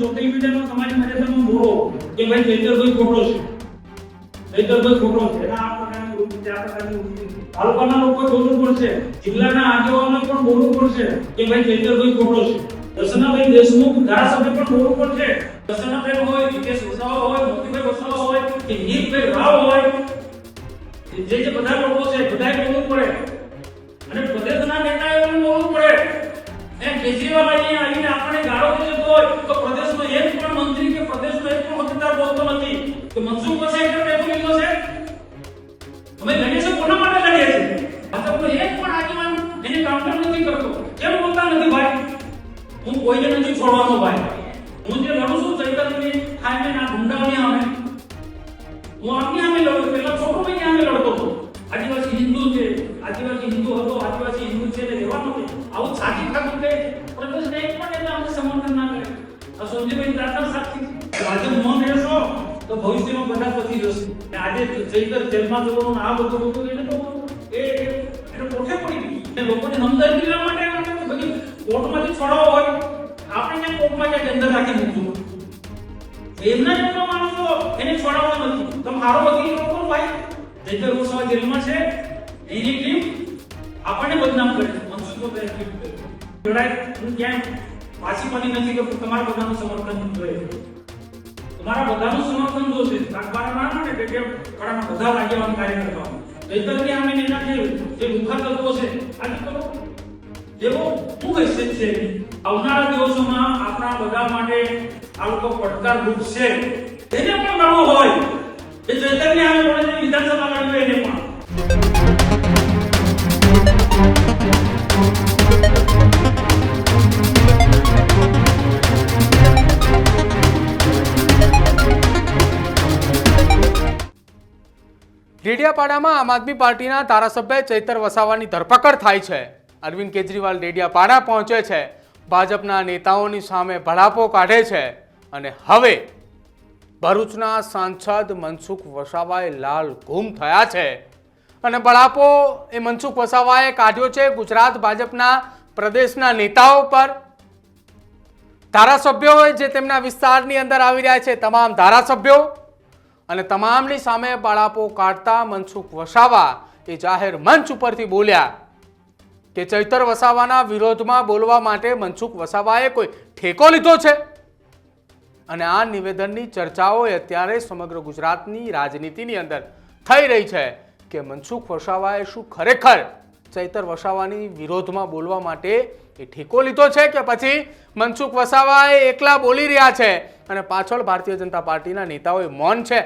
Social મીડિયામાં તમારી મર્યાદામાં બોલો કે ભાઈ ચૈતરભાઈ ખોટો છે. ચૈતરભાઈ ખોટો છે. એના આ પ્રકારની વૃત્તિ આ પ્રકારની વૃત્તિ તાલુકાના લોકો બોલવું પડશે જિલ્લાના આગેવાનો પણ બોલવું પડશે કે ભાઈ ચૈતરભાઈ ખોટો છે. દર્શનાભાઈ દેશમુખ ધારાસભ્ય પણ બોલવું પડશે દર્શનાભાઈ હોય કે વસાવા હોય, મોતીભાઈ વસાવા હોય, કે નીલભાઈ રાવ હોય જે જે બધા લોકો છે, બધાએ બોલવું પડે. અને પ્રદેશના નેતાઓએ પણ બોલવું પડે. એમ કેજરીવાલ અહીંયા આવીને આપણે ગાળો દેતો હોય તો કે મનસુખ વસાઈ પર ટેકો લીધો અમે લડીએ છીએ કોના માટે લડીએ છીએ? ભાજપનો એક પણ આગેવાન એને કાઉન્ટર નથી કરતો. કેમ બોલતા નથી ભાઈ? હું કોઈને નથી છોડવાનો ભાઈ. હું જે લડું છું ચૈતન્યની ખાઈને ના ગુંડાઓની સામે. હું આપની સામે લડું પેલા છોકરો ભાઈ સામે લડતો હતો. આદિવાસી હિન્દુ છે. આદિવાસી હિન્દુ હતો, આદિવાસી હિન્દુ છે ને રહેવાનું છે. આવું સાચી ખાતું કે પ્રદેશને એક પણ એટલે અમને સમર્થન ના કરે. આ સંજયભાઈ દાતા સાક્ષી રહેશો ભવિષ્યમાં બધા પતી જશે. આજે જઈકર જેલમાં જવાનું, આ બધું હતું એને તો એ એને પોતે પડી ગઈ. લોકોને સમજાવી દેવા માટે બધી કોર્ટમાંથી છોડાવો હોય. આપણે ક્યાં કોર્ટમાં ક્યાંક અંદર રાખી મૂકવું? એમના જેટલો માણસો એને છોડાવવા નથી. તમે મારો વકીલ લોકો ભાઈ જઈકર વસાવા જેલમાં છે. એની ટીમ આપણને બદનામ કરે છે. મનસુખો જોડાય હું ક્યાંય પાછી પડી નથી કે તમારા બધાનું સમર્થન જોઈએ. તમારા બધાનું સમર્થન જોશે કાકબારા ના ને કે ઘણા બધા આગેવાન કાર્ય કરવા કે અમે એના જે જે મુખા તત્વો છે આજે તો જેવો શું કહેશે છે આવનારા દિવસોમાં આપણા બધા માટે આ લોકો પડકાર રૂપ છે એને પણ નડવો હોય એ ચૈતન્ય આમે પણ વિધાનસભા લડવી એને પણ. ડેડિયાપાડામાં આમ આદમી પાર્ટીના ધારાસભ્ય ચૈતર વસાવાની ધરપકડ થાય છે. અરવિંદ કેજરીવાલ ડેડિયાપાડા પહોંચે છે. ભાજપના નેતાઓની સામે ભડાપો કાઢે છે. અને હવે ભરૂચના સાંસદ મનસુખ વસાવાએ લાલ ગુમ થયા છે. અને બળાપો એ મનસુખ વસાવાએ કાઢ્યો છે ગુજરાત ભાજપના પ્રદેશના નેતાઓ પર. ધારાસભ્યો જે તેમના વિસ્તારની અંદર આવી રહ્યા છે, તમામ ધારાસભ્યો અને તમામની સામે બળાપો કાઢતા મનસુખ વસાવા એ જાહેર મંચ ઉપરથી બોલ્યા કે ચૈતર વસાવાના વિરોધમાં બોલવા માટે મનસુખ વસાવાએ કોઈ ઠેકો લીધો છે? અને આ નિવેદનની ચર્ચાઓ અત્યારે સમગ્ર ગુજરાતની રાજનીતિની અંદર થઈ રહી છે કે મનસુખ વસાવાએ શું ખરેખર ચૈતર વસાવાની વિરોધમાં બોલવા માટે એ ઠેકો લીધો છે કે પછી મનસુખ વસાવાએ એકલા બોલી રહ્યા છે? અને પાછળ ભારતીય જનતા પાર્ટીના નેતાઓએ મૌન છે.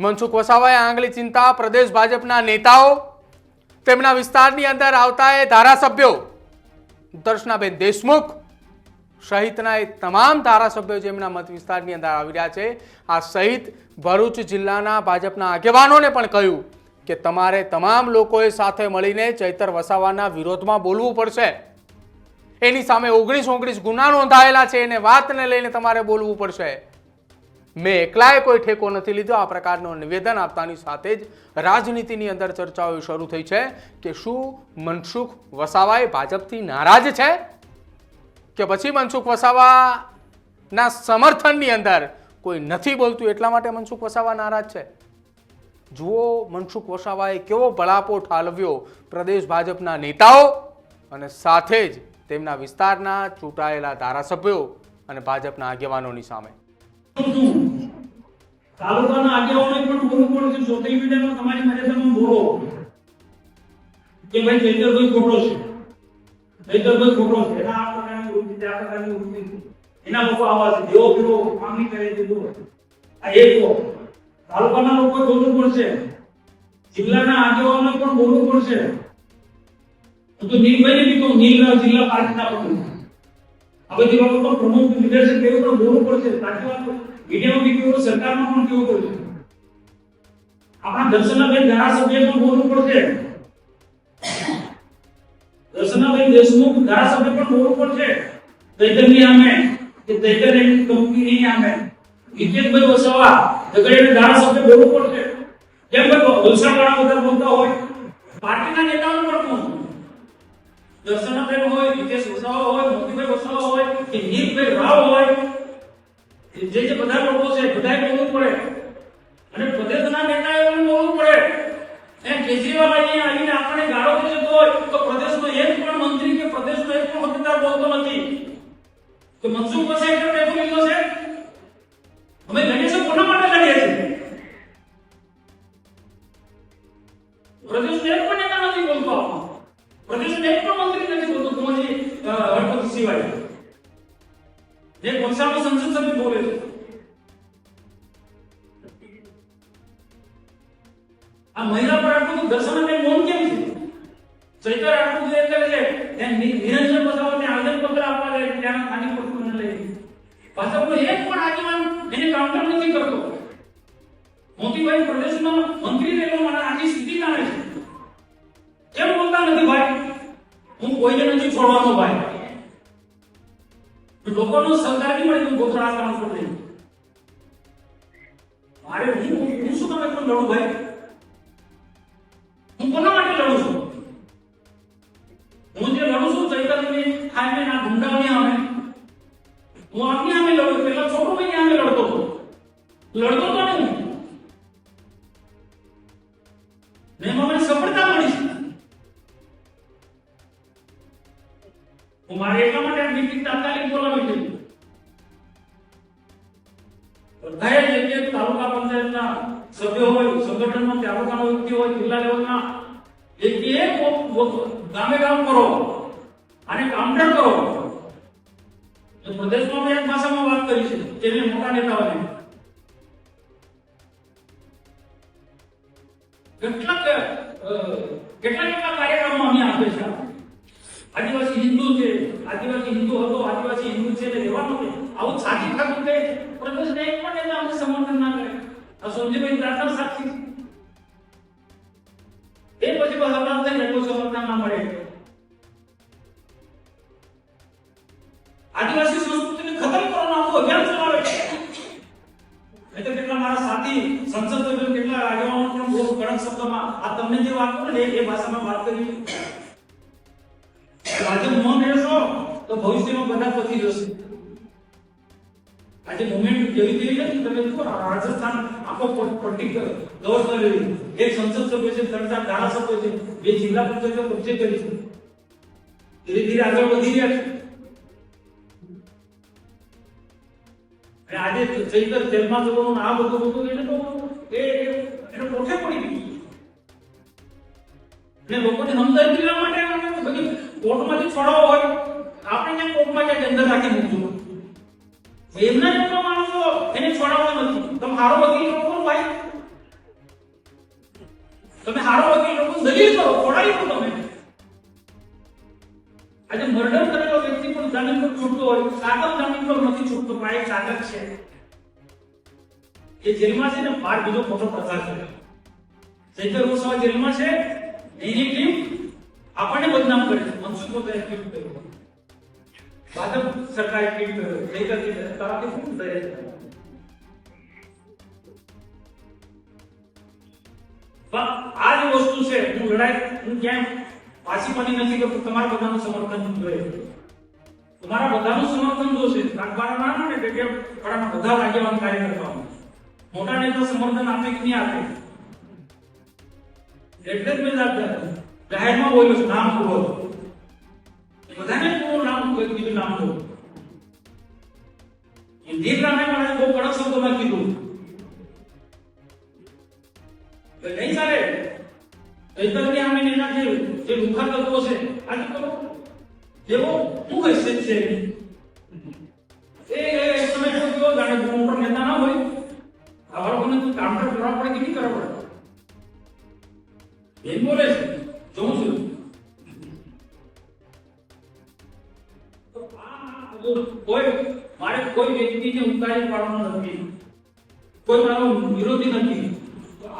મનસુખ વસાવાએ આંગળી ચિંતા પ્રદેશ ભાજપના નેતાઓ, તેમના વિસ્તારની અંદર આવતા એ ધારાસભ્યો, દર્શનાબેન દેશમુખ સહિતના એ તમામ ધારાસભ્યો જેમના મત વિસ્તારની અંદર આવી રહ્યા છે, આ સહિત ભરૂચ જિલ્લાના ભાજપના આગેવાનોને પણ કહ્યું કે તમારે તમામ લોકોએ સાથે મળીને ચૈતર વસાવાના વિરોધમાં બોલવું પડશે. એની સામે ઓગણીસ ઓગણીસ ગુના નોંધાયેલા છે, એને વાતને લઈને તમારે બોલવું પડશે. મેં એકલાએ કોઈ ઠેકો નથી લીધો. આ પ્રકારનો નિવેદન આપતાની સાથે જ રાજનીતિની અંદર ચર્ચાઓ શરૂ થઈ છે કે શું મનસુખ વસાવાએ ભાજપથી નારાજ છે? કે પછી મનસુખ વસાવાના સમર્થનની અંદર કોઈ નથી બોલતું? એટલા માટે મનસુખ વસાવા નારાજ છે. જુઓ મનસુખ વસાવાએ કેવો બળાપો ઠાલવ્યો પ્રદેશ ભાજપના નેતાઓ અને સાથે જ તેમના વિસ્તારના ચૂંટાયેલા ધારાસભ્યો અને ભાજપના આગેવાનોની સામે. એના લોકો આવા છે. જેવો પેલો માંગણી કરે છે એક. તાલુકાના લોકો બોલવું પડશે જિલ્લાના આગેવાનો પણ બોલવું પડશે તો નીલભાઈ કહું, નીલ જિલ્લા પાર્ટીના પ્રમુખ આ બધી બાબતો પ્રમુખ લીડરશિપ એવું પણ બોલવું પડશે વાત મીડિયામાં કેવું સરકારમાં પણ કેવું પડશે આપણા દર્શનાબેન ધારાસભ્ય પણ બોલવું પડશે દર્શનાબેન દેશમુખ ધારાસભ્ય પણ બોલવું પડશે ચૈતન્ય આમે કે ચૈતન્ય એમની કંપની આમે. વિજયભાઈ વસાવા ઝઘડિયાના ધારાસભ્ય બોલવું પડશે જેમ કે વલસાડ બધા બોલતા હોય. પાર્ટીના નેતાઓ પણ છું દર્શનાબેન હોય, હિતેશ વસાવા હોય, મોતીભાઈ વસાવા હોય, કે નીરભાઈ રાવ હોય જે જે બધા લોકો છે, બધાએ બોલવું પડે. અને પ્રદેશના નેતાએ પણ બોલવું પડે. એમ કેજરીવાલ અહીંયા આવીને આપણે ગાળો દે હોય, તો પ્રદેશનો એક પણ મંત્રી કે પ્રદેશનો એક પણ મતદાર બોલતો નથી. તો મનસુખ પાસે એટલો ટેકો લીધો છે. જે કોલસામાં સંસદ સભ્ય બોલે છે આ મહિલા પર આટલું દર્શનાને મૌન કેમ છે ચૈતર આટલું જે કરે છે ત્યાં નિરંજન બતાવો ત્યાં આવેદનપત્ર આપવા જાય ત્યાં ખાલી ખોટું મને લઈ ભાજપનો એક પણ આગેવાન એને કાઉન્ટર નથી કરતો મોતીભાઈ પ્રદેશમાં મંત્રી રહેલો મને આની સ્થિતિ જાણે છે કેમ બોલતા નથી ભાઈ હું કોઈને નથી છોડવાનો ભાઈ લોકોનો સહકાર નહીં મળે તું ગોથળા કામ કરો નહીં મારે હું હું શું તમે એટલું લડું ભાઈ? હું કોના માટે લડું છું? હું જે લડું છું ચૈતન્ય ખાઈને ના ગુંડાઓની સામે. હું આપની સામે લડું પેલા છોટો ભાઈ સામે લડતો હતો. લડતો તો નહીં ને મને સફળતા મળી છે હું મારે એટલા માટે આ મીટિંગ તાત્કાલિક બોલાવી હતી બધાએ જે જે તાલુકા પંચાયતના સભ્યો હોય સંગઠનમાં તાલુકાનો વ્યક્તિ હોય જિલ્લા લેવલના એક એક વો- વો- ગામે ગામ કરો અને કાઉન્ટર કરો તો પ્રદેશમાં મેં એક ભાષામાં વાત કરી છે તેને મોટા નેતાઓને કેટલાક અ, કેટલા કેટલા કાર્યક્રમો અમે આપે છે આદિવાસી હિન્દુ છે, આદિવાસી હિન્દુ હતો, આદિવાસી હિન્દુ છે એટલે રહેવાનું છે. આવું સાચી ખાતું કે પ્રદેશને એક પણ એને અમને સમર્થન ના કરે. આ સંજયભાઈ દાતા સાક્ષી. છે એ પછી બસ હમણાં થઈ જાય સમર્થન ના મળે. આદિવાસી સંસ્કૃતિને ખતમ કરવાનું આખું અભિયાન ચલાવે છે. એ તો કેટલા મારા સાથી, સંસદ કેટલા આગેવાનો પણ બહુ કડક શબ્દોમાં આ તમને જે વાત કરો ને એ ભાષામાં વાત કરી. આજે મૌન રહેશો તો ભવિષ્યમાં બધા પતી જશે. આજે મુમેન્ટ જેવી તેવી નથી તમે જુઓ, રાજસ્થાન આખો પર્ટિક્યુલર ગવર્નર એક સંસદ સભ્ય છે, ત્રણ ચાર ધારાસભ્ય છે, બે જિલ્લા પંચાયતો કબજે કરી છે. ધીરે ધીરે આગળ વધી રહ્યા છે. અને આજે ચૈતર જેલમાં જવાનું, આ બધું બધું એને તો એ, એને પોતે પડી ગયું? અને લોકોને સમજાવી દેવા માટે કોર્ટમાંથી છોડાવો હોય, આપણે ત્યાં કોર્ટમાં ક્યાંક અંદર રાખી મૂકજો. એમના જેટલો માણસો એને છોડાવવા નથી. તમે હારો વકીલ લોકો ભાઈ? તમે હારો વકીલ લોકો દલીલ કરો છોડાવી દો તમે. આજે મર્ડર કરેલો વ્યક્તિ પણ જામીન પર છૂટતો હોય સાગર જામીન પર નથી છૂટતો, પણ એક છે. એ જેલમાં છે ને બાર બીજો મોટો પ્રચાર કર્યો ચૈતર વસાવા જેલમાં છે, એની ટીમ આપણને બદનામ કરે છે. મનસુખ પોતે ટ્વીટ કર્યું ભાજપ સરકારે ટ્વીટ કર્યો? ચૈતર તારાથી શું થાય છે? પણ આ જે વસ્તુ છે, હું લડાઈ, હું ક્યાંય પાછી પડી નથી કે તમારા બધાનું સમર્થન જોઈએ તમારા બધાનું સમર્થન જોશે રાખવાના ના ના કે કેમ પણ બધા આગેવાન કાર્યકર્તાઓ. મોટા નેતા સમર્થન આપે કે નહીં આપે? એટલે જ મેં જાત જાહેરમાં બોલ્યો છું, નામ પૂરો બધાને પૂરું નામ કોઈ કીધું નામ દો ઇન્દિર રામે મને બહુ કડક શબ્દોમાં કીધું. નહીં ચાલે. ચૈતન્ય અમે એના જે જે મુખા તત્વો છે આજે તો જેવો તું કહીશ છે એ એ તમે જો કેવો જાણે બહુ મોટો નેતા ના હોય. આ લોકોને કામ પર કરવા પડે કે નહીં કરવા પડે? એમ બોલે છે. જોઉં કોઈ મારે કોઈ વ્યક્તિને ઉતારી પાડવાનો નથી. કોઈ મારો વિરોધી નથી.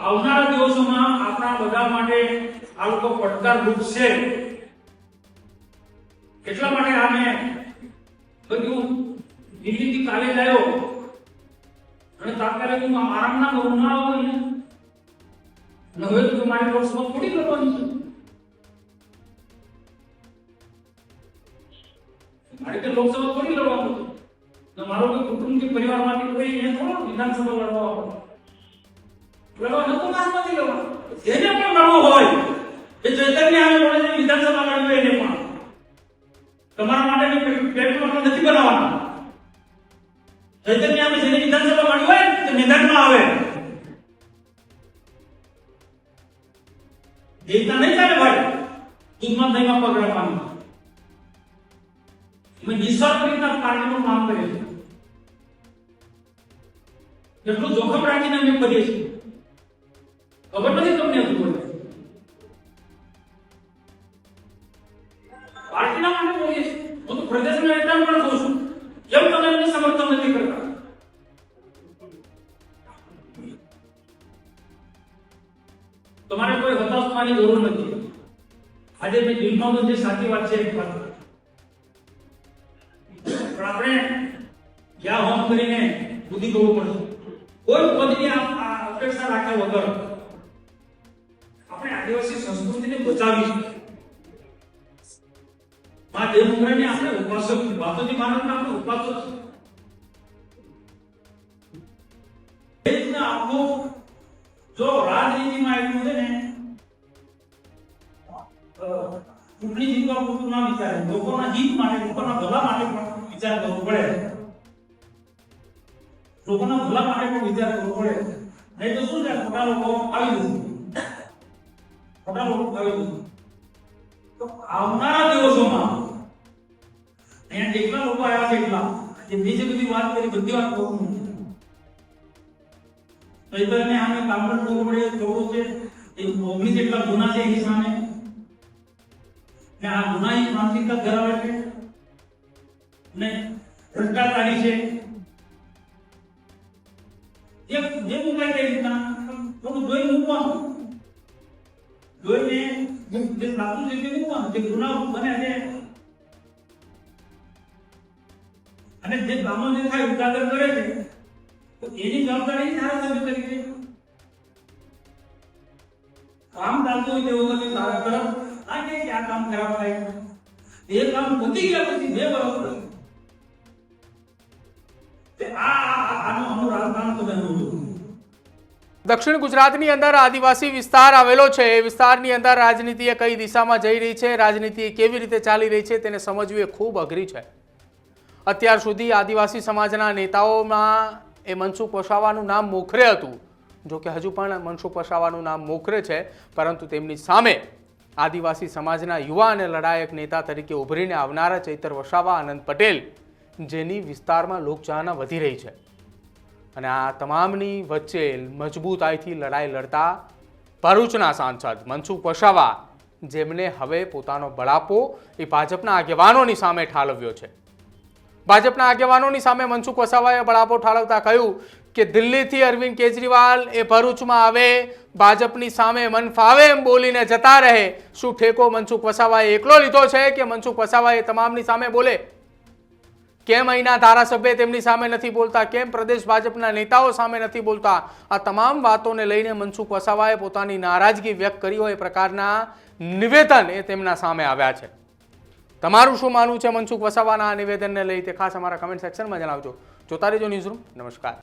આવનારા દિવસોમાં આપણા બધા માટે આ લોકો પડકાર રૂપ છે એટલા માટે આ મેં બધું દિલ્હીથી કાલે જ આવ્યો. અને તાત્કાલિક હું આમ આરામ ના કરું આવો અને હવે તો મારે વર્ષમાં ખોટી કરવાની છે. મારે કે લોકસભા થોડી લડવાનું હતું ને મારો કે કુટુંબ કે પરિવાર માટે કોઈ એ થોડો વિધાનસભા લડવા આવવાનો. લડવા નતો મારમાંથી લડવા. જેને પણ લડવો હોય, એ ચૈતન્ય આવે બોલે વિધાનસભા લડવું એને પણ. તમારા માટે પ્લેટફોર્મ નથી બનાવવાનું ચૈતન્ય આવે જેને વિધાનસભા લડવું હોય, તે મેદાનમાં આવે. રીતના નહીં ચાલે ભાઈ. દૂધમાં દહીંમાં પગ રાખવાનું અમે નિસ્વાર્થ રીતના કાર્યનું કામ કરે છે. એટલું જોખમ રાખીને અમે કરીએ છીએ. ખબર નથી તમને હજુ બોલે પાર્ટીના માટે બોલીએ છીએ. હું તો પ્રદેશના નેતા પણ કહું છું, કેમ તમે એમને સમર્થન નથી કરતા? તમારે કોઈ હતાશ થવાની જરૂર નથી. આજે મેં દિલમાં જે સાચી વાત છે, એક વાત. પણ આપણે જ્યાં હોમ કરીને બુદ્ધિ કરવું પડશે કોઈ પદની આ આ અપેક્ષા રાખ્યા વગર આપણે આદિવાસી સંસ્કૃતિને બચાવી છે માં દેવ મુંગરાની આપણે ઉપાસક વાસુજી મહારાજના આપણે ઉપાસક છે એ રીતના આપણું જો રાજનીતિમાં એવું છે ને અ, ચૂંટણી જીતવા પૂરતું ના વિચારે લોકોના હિત માટે લોકોના ભલા માટે પણ વિચાર કરવો પડે લોકોના ભલા માટે પણ વિચાર કરવો પડે નહીં તો શું છે ખોટા લોકો આવી જશે ખોટા લોકો આવી જશે તો આવનારા દિવસોમાં અહીંયા જેટલા લોકો આવ્યા છે એટલા જે બીજી બધી વાત કરી બધી વાત કહું છું ચૈતન્ય સામે કામકાજ કરવું પડે થોડું છે એ ઓગણીસ જેટલા ગુના છે એની સામે ને આ ગુનાહી માનસિકતા ધરાવે છે ને ભ્રષ્ટાચારી છે. એક જેવું કઈ કઈ રીતના થોડું જોઈ મૂકવાનું. જોઈને જે લાગુ છે તે મૂકવાનું. જે ગુના બને છે. અને જે કામો જે થાય ઉજાગર કરે છે, તો એની જવાબદારી ધારાસભ્ય તરીકે કામ ચાલતું હોય તે વખતે સારા કરો. આ કે આ કામ ખરાબ થાય. એ કામ પતી ગયા પછી બે વર્ષ દક્ષિણ ગુજરાતની અંદર આદિવાસી વિસ્તાર આવેલો છે. એ વિસ્તારની અંદર રાજનીતિ કઈ દિશામાં જઈ રહી છે? રાજનીતિ કેવી રીતે ચાલી રહી છે તેને સમજવું એ ખૂબ અઘરી છે. અત્યાર સુધી આદિવાસી સમાજના નેતાઓમાં એ મનસુખ વસાવાનું નામ મોખરે હતું. જો કે હજુ પણ મનસુખ વસાવાનું નામ મોખરે છે. પરંતુ તેમની સામે આદિવાસી સમાજના યુવા અને લડાયક નેતા તરીકે ઉભરીને આવનારા ચૈતર વસાવા, આનંદ પટેલ જેની વિસ્તારમાં લોકચાહના વધી રહી છે. અને આ તમામની વચ્ચે મજબૂતાઈથી લડાઈ લડતા ભરૂચના સાંસદ મનસુખ વસાવા, જેમને હવે પોતાનો બળાપો એ ભાજપના આગેવાનોની સામે ઠાલવ્યો છે. ભાજપના આગેવાનોની સામે મનસુખ વસાવાએ બળાપો ઠાલવતા કહ્યું કે દિલ્હીથી અરવિંદ કેજરીવાલ એ ભરૂચમાં આવે, ભાજપની સામે મન ફાવે એમ બોલીને જતા રહે. શું ઠેકો મનસુખ વસાવાએ એકલો લીધો છે કે મનસુખ વસાવાએ તમામની સામે બોલે? કેમ અહીંના ધારાસભ્ય તેમની સામે નથી બોલતા? કેમ પ્રદેશ ભાજપના નેતાઓ સામે નથી બોલતા? આ તમામ વાતોને લઈને મનસુખ વસાવાએ પોતાની નારાજગી વ્યક્ત કરી હોય એ પ્રકારના નિવેદન એ તેમના સામે આવ્યા છે. તમારું શું માનવું છે મનસુખ વસાવાના આ નિવેદનને લઈ? તે ખાસ અમારા કમેન્ટ સેક્શનમાં જણાવજો. જોતા રહેજો ન્યૂઝરૂમ નમસ્કાર.